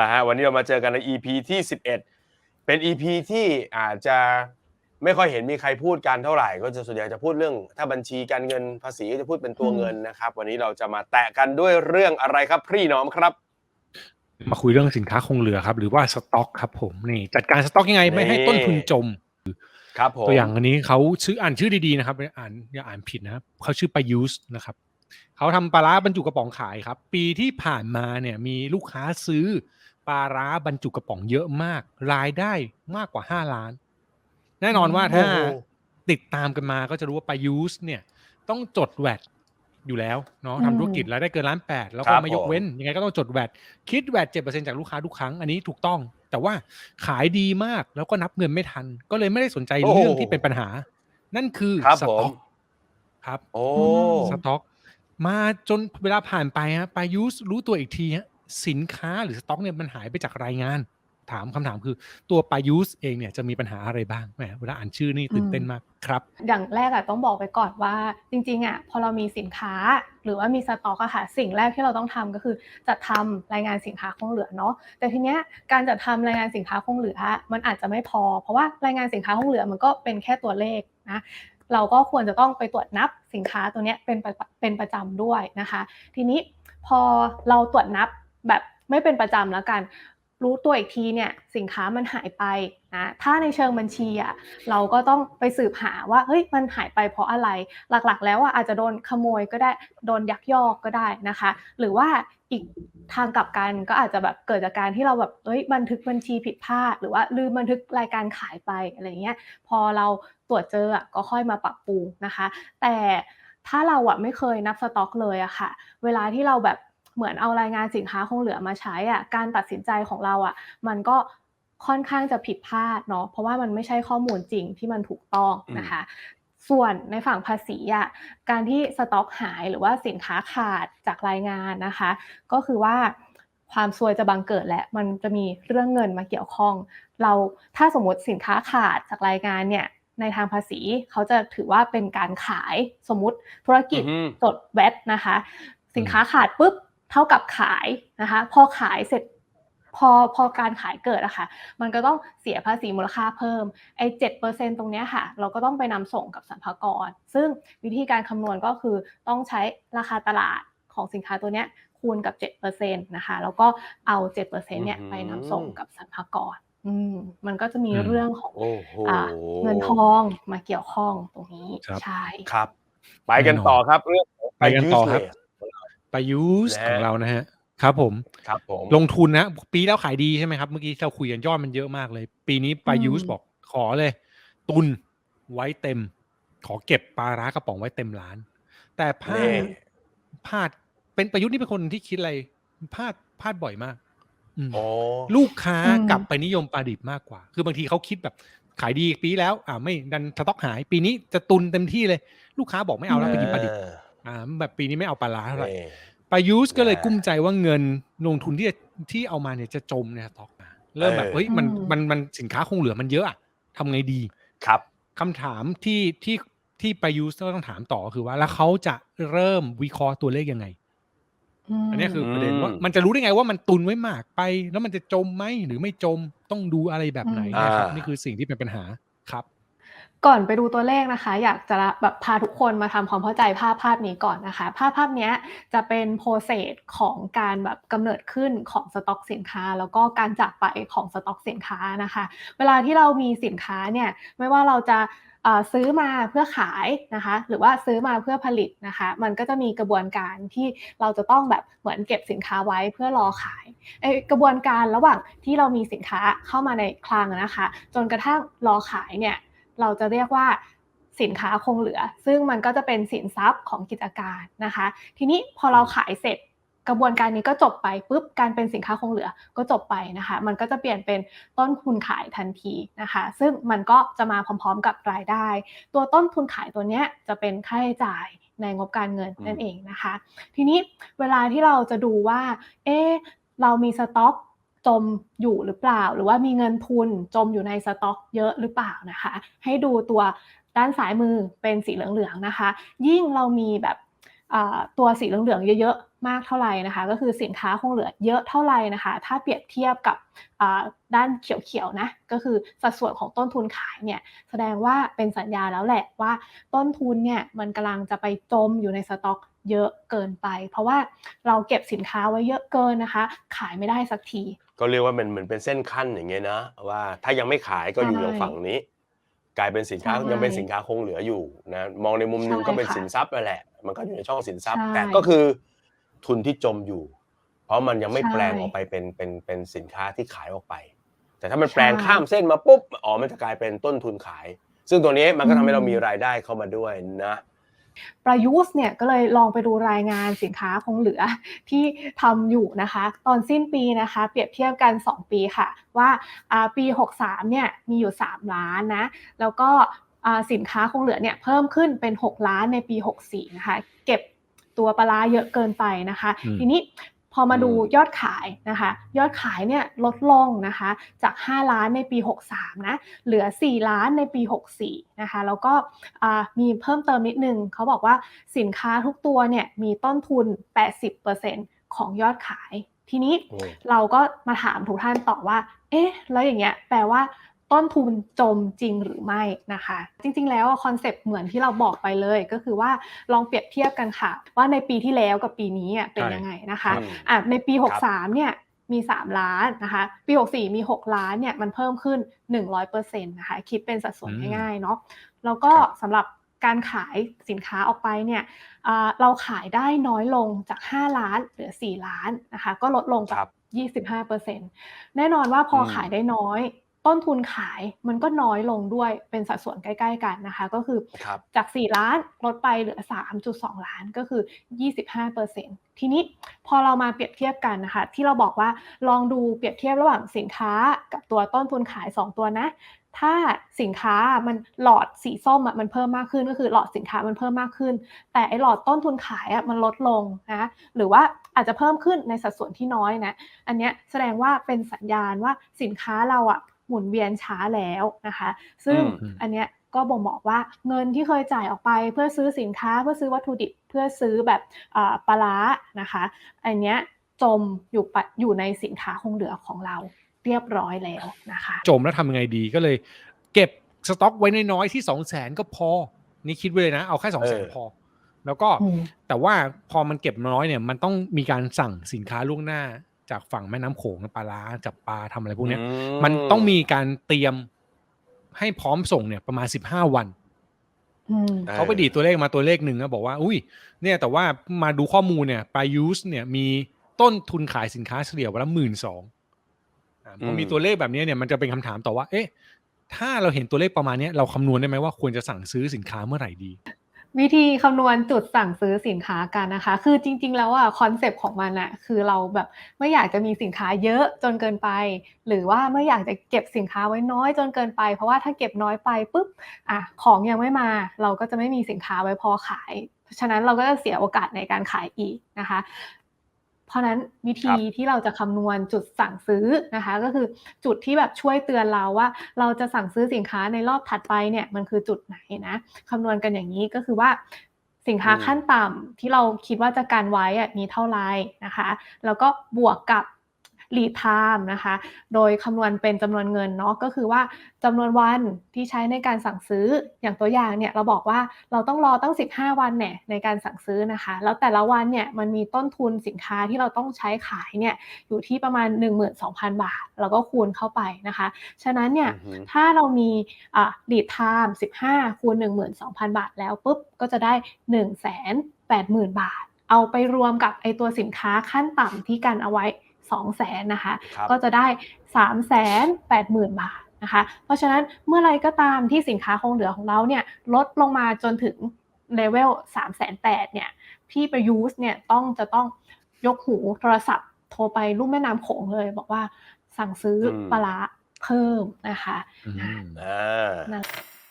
นะฮะวันนี้เรามาเจอกันใน EP ที่ 11 เป็น EP ที่อาจจะไม่ค่อยเห็นมีใครพูดกันเท่าไหร่ ก็จะส่วนใหญ่จะพูดเรื่อง ถ้าบัญชีการเงินภาษีก็จะพูดเป็นตัวอืมเงินนะครับ วันนี้เราจะมาแตะกันด้วยเรื่องอะไรครับพี่น้อมครับ มาคุยเรื่องสินค้าคงเหลือครับ หรือว่าสต็อกครับผมนี่จัดการสต็อกยังไงไม่ให้นี่ต้นทุนจมครับผมตัวอย่างอันนี้เขาชื่ออ่านชื่อดีๆนะครับอ่านอย่าอ่านผิดนะครับเขาชื่อปายุสนะครับเขาทำปลาร้าบรรจุกระป๋องขายครับ ปีที่ผ่านมาเนี่ยมีลูกค้าซื้อ ปลาร้าบรรจุกระป๋องเยอะมาก รายได้มากกว่าห้าล้าน แน่นอนว่าถ้าโอ้โหติดตามกันมาก็จะรู้ว่าปายุสเนี่ย ต้องจดแวดอยู่แล้วเนาะอืมทำธุรกิจรายได้เกินล้านแปดแล้วคก็รับไม่ยกผมเว้น ยังไงก็ต้องจดแวดคิดแวดเจ็ดเปอร์เซ็นจากลูกค้าทุกครั้งอันนี้ถูกต้อง แต่ว่าขายดีมากแล้วก็นับเงินไม่ทัน ก็เลยไม่ได้สนใจเรื่องที่เป็นปัญหา นั่นคือครับสผต็อมกครับ โอ้สต็อก มาจนเวลาผ่านไปฮะปายุสรู้ตัวอีกทีฮะ สินค้าหรือสต็อกเนี่ยมันหายไปจากรายงาน ถามคำถามคือตัวปายุสเองเนี่ยจะมีปัญหาอะไรบ้างแหมเวลาอ่านชื่อนี่ตื่นเต้นมากครับ อย่างแรกอะต้องบอกไปก่อนว่าจริงๆอะพอเรามีสินค้าหรือว่ามีสต็อกอะค่ะสิ่งแรกที่เราต้องทำก็คือจัดทำรายงานสินค้าคงเหลือเนาะแต่ทีเนี้ยการจัดทำรายงานสินค้าคงเหลือ มันอาจจะไม่พอ เพราะว่ารายงานสินค้าคงเหลือมันก็เป็นแค่ตัวเลขนะเราก็ควรจะต้องไปตรวจนับสินค้าตัวเนี้ยเป็นประเป็นประจำด้วยนะคะ ทีนี้พอเราตรวจนับ แบบไม่เป็นประจำแล้วกัน รู้ตัวอีกทีเนี่ยสินค้ามันหายไปนะถ้าในเชิงบัญชีอะเราก็ต้องไปสืบหาว่าเฮ้ยมันหายไปเพราะอะไรหลักๆ แล้วอะอาจจะโดนขโมยก็ได้โดนยักยอกก็ได้นะคะ หรือว่าอีกทางกลับกันก็อาจจะแบบเกิดจากการที่เราแบบเอ้ยบันทึกบัญชีผิดพลาด หรือว่าลืมบันทึกรายการขายไปอะไรเงี้ยพอเราตรวจเจออะก็ค่อยมาปรับปรุงนะคะ แต่ถ้าเราอะไม่เคยนับสต็อกเลยอะค่ะ เวลาที่เราแบบ เหมือนเอารายงานสินค้าคงเหลือมาใช้อะการตัดสินใจของเราอะมันก็ค่อนข้างจะผิดพลาดเนาะเพราะว่ามันไม่ใช่ข้อมูลจริงที่มันถูกต้องนะคะ ส่วนในฝั่งภาษีอะการที่สต็อกหายหรือว่าสินค้าขาดจากรายงานนะคะ ก็คือว่าความซวยจะบังเกิดและมันจะมีเรื่องเงินมาเกี่ยวข้อง เราถ้าสมมติสินค้าขาดจากรายงานเนี่ยในทางภาษีเขาจะถือว่าเป็นการขายสมมติธุรกิจอือฮึจดแวดนะคะ สินค้าขาดปุ๊บ เท่ากับขายนะคะพอขายเสร็จพอพอการขายเกิดอะค่ะ มันก็ต้องเสียภาษีมูลค่าเพิ่มไอ้เจ็ดเปอร์เซ็นตรงเนี้ยค่ะ เราก็ต้องไปนำส่งกับสรรพากร ซึ่งวิธีการคำนวณก็คือต้องใช้ราคาตลาดของสินค้าตัวเนี้ยคูณกับ7%นะคะ แล้วก็เอา7%เนี่ยอือหือไปนำส่งกับสรรพากรอืมมันก็จะมีอืมเรื่องของโอ้โหอ่าเงินทองมาเกี่ยวข้องตรงนี้ครับใช่ครับ ไปกันต่อครับเรื่องของไปกันต่อครับ Useless ปายุสและของเรานะฮะครับผมครับผมลงทุนนะปีแล้วขายดีใช่ไหมครับ เมื่อกี้เราคุยกันยอดมันเยอะมากเลย ปีนี้ปายุสอืมบอกขอเลย ตุนไว้เต็ม ขอเก็บปลาร้ากระป๋องไว้เต็มร้าน แต่พลานี่ดพลาดเป็นประยุทธ์นี่เป็นคนที่คิดอะไรพลาดพลาดบ่อยมากอืมโอ้ลูกค้าอืมกลับไปนิยมปลาดิบมากกว่า คือบางทีเขาคิดแบบขายดีปีแล้ว อ่าไม่ดันสต็อกหาย ปีนี้จะตุนเต็มที่เลย ลูกค้าบอกไม่เอาแล้วไปกินปลาดิบเอออ่าแบบปีนี้ไม่เอาปลาร้าเท่าไหร่นี่ปายุสก็เลยอ่ากุ้มใจว่าเงินลงทุนที่จะที่เอามาเนี่ยจะจมในสต็อกมาเริ่มแบบเออ เฮ้ยมันอืม มันมันสินค้าคงเหลือมันเยอะอะทำไงดีครับ คำถามที่ที่ที่ปายุสต้องถามต่อคือว่า แล้วเขาจะเริ่มวิเคราะห์ตัวเลขยังไง มอันนี้คือประเด็นอืมว่ามันจะรู้ได้ไงว่ามันตุนไว้มากไป แล้วมันจะจมไหมหรือไม่จมต้องดูอะไรแบบไหนอืมนะครับอ่านี่ นี่คือสิ่งที่เป็นปัญหาครับ ก่อนไปดูตัวเลขนะคะ อยากจะแบบพาทุกคนมาทำความเข้าใจภาพภาพนี้ก่อนนะคะ ภาพภาพนี้จะเป็นโปรเซสของการแบบกำเนิดขึ้นของสต็อกสินค้า แล้วก็การจากไปของสต็อกสินค้านะคะ เวลาที่เรามีสินค้าเนี่ยไม่ว่าเราจะซื้อมาเพื่อขายนะคะ หรือว่าซื้อมาเพื่อผลิตนะคะ มันก็จะมีกระบวนการที่เราจะต้องแบบเหมือนเก็บสินค้าไว้เพื่อรอขายกระบวนการระหว่างที่เรามีสินค้าเข้ามาในคลังนะคะ จนกระทั่งรอขายเนี่ย เราจะเรียกว่าสินค้าคงเหลือ ซึ่งมันก็จะเป็นสินทรัพย์ของกิจการนะคะ ทีนี้พอเราขายเสร็จกระบวนการนี้ก็จบไปปุ๊บการเป็นสินค้าคงเหลือก็จบไปนะคะ มันก็จะเปลี่ยนเป็นต้นทุนขายทันทีนะคะ ซึ่งมันก็จะมาพร้อมๆกับรายได้ ตัวต้นทุนขายตัวเนี้ยจะเป็นค่าใช้จ่ายในงบการเงินนั่นเองนะคะ ทีนี้เวลาที่เราจะดูว่า เอ๊ะเรามีสต็อก จมอยู่หรือเปล่า หรือว่ามีเงินทุนจมอยู่ในสต็อกเยอะหรือเปล่านะคะ ให้ดูตัวด้านซ้ายมือเป็นสีเหลืองๆนะคะ ยิ่งเรามีแบบตัวสีเหลืองๆเยอะๆมากเท่าไหร่นะคะ ก็คือสินค้าคงเหลือเยอะเท่าไหร่นะคะ ถ้าเปรียบเทียบกับด้านเขียวๆนะก็คือสัดส่วนของต้นทุนขายเนี่ยแสดงว่าเป็นสัญญาแล้วแหละว่าต้นทุนเนี่ยมันกำลังจะไปจมอยู่ในสต็อก เยอะเกินไป เพราะว่าเราเก็บสินค้าไว้เยอะเกินนะคะ ขายไม่ได้สักที ก็เรียกว่ามันเหมือนเป็นเส้นขั้นอย่างเงี้ยนะว่าถ้ายังไม่ขายก็อยู่ใช่อย่างฝั่งนี้ กลายเป็นสินค้าใช่ยังเป็นสินค้าคงเหลืออยู่นะมองในมุมหนึงใช่ก็เป็นค่ะสินทรัพย์นั่นแหละ มันก็อยู่ในช่องสินทรัพย์ใช่แต่ก็คือทุนที่จมอยู่ เพราะมันยังไม่ใช่แปลงออกไปเป็นเป็นเป็นสินค้าที่ขายออกไป แต่ถ้ามันแปลงใช่ข้ามเส้นมาปุ๊บอ๋อมันจะกลายเป็นต้นทุนขาย ซึ่งตัวนี้มันก็ทำให้เรามีรายได้เข้ามาด้วยนะ ประยุทธ์เนี่ยก็เลยลองไปดูรายงานสินค้าคงเหลือที่ทำอยู่นะคะ ตอนสิ้นปีนะคะ เปรียบเทียบกัน 2 ปีค่ะ ว่าอ่าปี 63เนี่ยมีอยู่ 3 ล้านนะแล้วก็อ่าสินค้าคงเหลือเนี่ยเพิ่มขึ้นเป็น 6 ล้านในปี 64นะคะเก็บตัวปลาร้าเยอะเกินไปนะคะอืมทีนี้ พอมาดูอืมยอดขายนะคะ ยอดขายเนี่ยลดลงนะคะ จาก 5 ล้านในปี 63 นะ เหลือ 4 ล้านในปี 64 นะคะ แล้วก็อ่ามีเพิ่มเติมนิดนึง เขาบอกว่าสินค้าทุกตัวเนี่ยมีต้นทุน 80%ของยอดขาย ทีนี้โอ้เราก็มาถามทุกท่านต่อว่า เอ๊ะ แล้วอย่างเงี้ย แปลว่า ต้นทุนจมจริงหรือไม่นะคะ จริงๆ แล้วคอนเซปต์เหมือนที่เราบอกไปเลย ก็คือว่าลองเปรียบเทียบกันค่ะ ว่าในปีที่แล้วกับปีนี้อะเป็นใช่ยังไงนะคะอืมอะในปีครับ63เนี่ยมี 3 ล้านนะคะ ปี 64 มี 6 ล้านเนี่ยมันเพิ่มขึ้น 100%นะคะคิดเป็นสัดส่วนอืมง่ายๆเนาะแล้วก็ครับสำหรับการขายสินค้าออกไปเนี่ยอ่าเราขายได้น้อยลงจาก 5 ล้านเหลือ 4 ล้านนะคะก็ลดลงคจารักบ25%แน่นอนว่าพออมขายได้น้อย ต้นทุนขายมันก็น้อยลงด้วยเป็นสัดส่วนใกล้ ๆ กันนะคะ ก็คือครับจาก 4 ล้านลดไปเหลือ 3.2 ล้านก็คือ 25%ทีนี้พอเรามาเปรียบเทียบกันนะคะ ที่เราบอกว่าลองดูเปรียบเทียบระหว่างสินค้ากับตัวต้นทุนขาย 2 ตัวนะถ้าสินค้ามันหลอดสีส้มอะมันเพิ่มมากขึ้นก็คือหลอดสินค้ามันเพิ่มมากขึ้น แต่ไอหลอดต้นทุนขายอะมันลดลงนะหรือว่าอาจจะเพิ่มขึ้นในสัดส่วนที่น้อยนะ อันเนี้ยแสดงว่าเป็นสัญญาณว่าสินค้าเราอะ หมุนเวียนช้าแล้วนะคะ ซึ่งอืมอันเนี้ยก็บ่งบอกว่าเงินที่เคยจ่ายออกไปเพื่อซื้อสินค้าเพื่อซื้อวัตถุดิบเพื่อซื้อแบบอ่าปลาร้านะคะ อันเนี้ยจมอยู่ปะอยู่ในสินค้าคงเหลือของเราเรียบร้อยแล้วนะคะ จมแล้วทำยังไงดีก็เลย เก็บสต็อกไว้น้อยๆที่สองแสนก็พอ นี่คิดไว้เลยนะ เอาแค่สองแสนเออพอ แล้วก็อืมแต่ว่าพอมันเก็บน้อยเนี่ย มันต้องมีการสั่งสินค้าล่วงหน้า จากฝั่งแม่น้ำโขงปลาร้าจับปลาทำอะไรพวกเนี้ยอืมันต้องมีการเตรียมให้พร้อมส่งเนี่ยประมาณสิบห้าวันอืมออเขาไปดีดตัวเลขมาตัวเลขหนึ่งนะบอกว่า อุ้ย เนี่ยแต่ว่ามาดูข้อมูลเนี่ยปลายูสเนี่ยมีต้นทุนขายสินค้าเฉลี่ยวันละหมื่นสองพอมีตัวเลขแบบนี้เนี่ยมันจะเป็นคำถามต่อว่า เอ๊ะ ถ้าเราเห็นตัวเลขประมาณเนี้ยเราคำนวณได้ไหมว่าควรจะสั่งซื้อสินค้าเมื่อไหร่ดี วิธีคำนวณจุดสั่งซื้อสินค้ากันนะคะ คือจริง ๆ แล้วอะคอนเซปต์ของมันอะคือเราแบบไม่อยากจะมีสินค้าเยอะจนเกินไป หรือว่าไม่อยากจะเก็บสินค้าไว้น้อยจนเกินไป เพราะว่าถ้าเก็บน้อยไปปุ๊บอะของยังไม่มาเราก็จะไม่มีสินค้าไว้พอขาย เพราะฉะนั้นเราก็จะเสียโอกาสในการขายอีกนะคะ เพราะฉะนั้นวิธีที่เราจะคำนวณจุดสั่งซื้อนะคะ ก็คือจุดที่แบบช่วยเตือนเราว่า เราจะสั่งซื้อสินค้าในรอบถัดไปเนี่ยมันคือจุดไหนนะคำนวณกันอย่างนี้ก็คือว่าสินค้าอืมขั้นต่ำที่เราคิดว่าจะการไว้อะมีเท่าไหร่นะคะ แล้วก็บวกกับ lead time นะคะ โดยคำนวณเป็นจำนวนเงินเนาะก็คือว่าจำนวนวันที่ใช้ในการสั่งซื้ออย่างตัวอย่างเนี่ยเราบอกว่าเราต้องรอตั้ง 15 วันเนี่ยในการสั่งซื้อนะคะ แล้วแต่ละวันเนี่ยมันมีต้นทุนสินค้าที่เราต้องใช้ขายเนี่ยอยู่ที่ประมาณ 12,000 บาทแล้วก็คูณเข้าไปนะคะ ฉะนั้นเนี่ยอือฮึถ้าเรามีอ่า lead time 15 คูณ 12,000 บาทแล้วปุ๊บก็จะได้ 180,000 บาท เอาไปรวมกับไอตัวสินค้าขั้นต่ำที่กันเอาไว้ 200,000นะคะครับก็จะได้ 380,000 บาทนะคะ เพราะฉะนั้นเมื่อไรก็ตามที่สินค้าคงเหลือของเราเนี่ยลดลงมาจนถึงเลเวล308,000เนี่ยพี่ประยุทธ์เนี่ยต้องจะต้องยกหูโทรศัพท์โทรไปลุ่มแม่น้ำโขงเลย บอกว่าสั่งซื้ออมปลาร้าเพิ่มนะคะอืมอ่านั่น